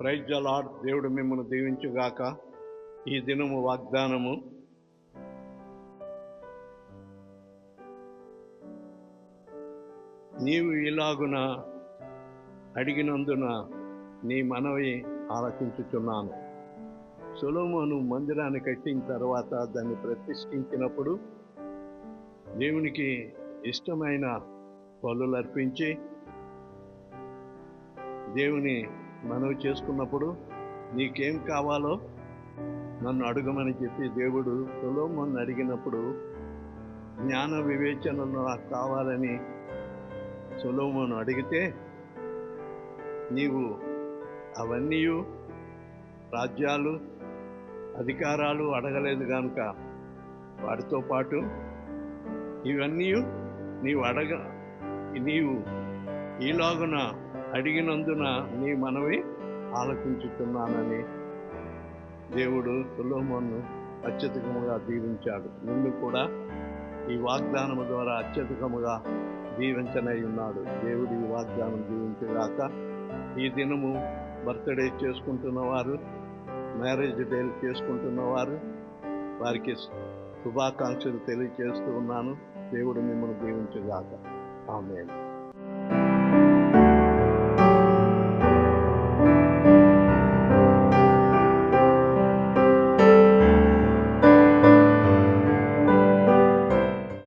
Praise lord దేవుడు మిమ్మల్ని దీవించుగాక. ఈ దినము వాగ్దానము. నీవు ఇలాగున అడిగినందున నీ మనవి ఆలకించుచున్నాను. సొలోమోను మందిరాన్ని కట్టిన తర్వాత దాన్ని ప్రతిష్ఠించినప్పుడు దేవునికి ఇష్టమైన పనులు అర్పించి దేవుని మనవి చేసుకున్నప్పుడు నీకేం కావాలో నన్ను అడగమని చెప్పి దేవుడు సొలోమోను అడిగినప్పుడు జ్ఞాన వివేచనలు నాకు కావాలని సొలోమోను అడిగితే నీవు అవన్నీ రాజ్యాలు అధికారాలు అడగలేదు కనుక వాటితో పాటు ఇవన్నీ నీవు అడగ నీవు ఈలాగున అడిగినందున నీ మనవి ఆలకించుతున్నానని దేవుడు సులోమోను అత్యధికముగా దీవించాడు. నిన్ను కూడా ఈ వాగ్దానము ద్వారా అత్యధికముగా దీవించనై ఉన్నాడు దేవుడు ఈ వాగ్దానం దీవించగాక ఈ దినము బర్త్డే చేసుకుంటున్నవారు మ్యారేజ్ డే చేసుకుంటున్నవారు వారికి శుభాకాంక్షలు తెలియజేస్తూ ఉన్నాను. దేవుడు మిమ్మల్ని దీవించగాక. ఆమె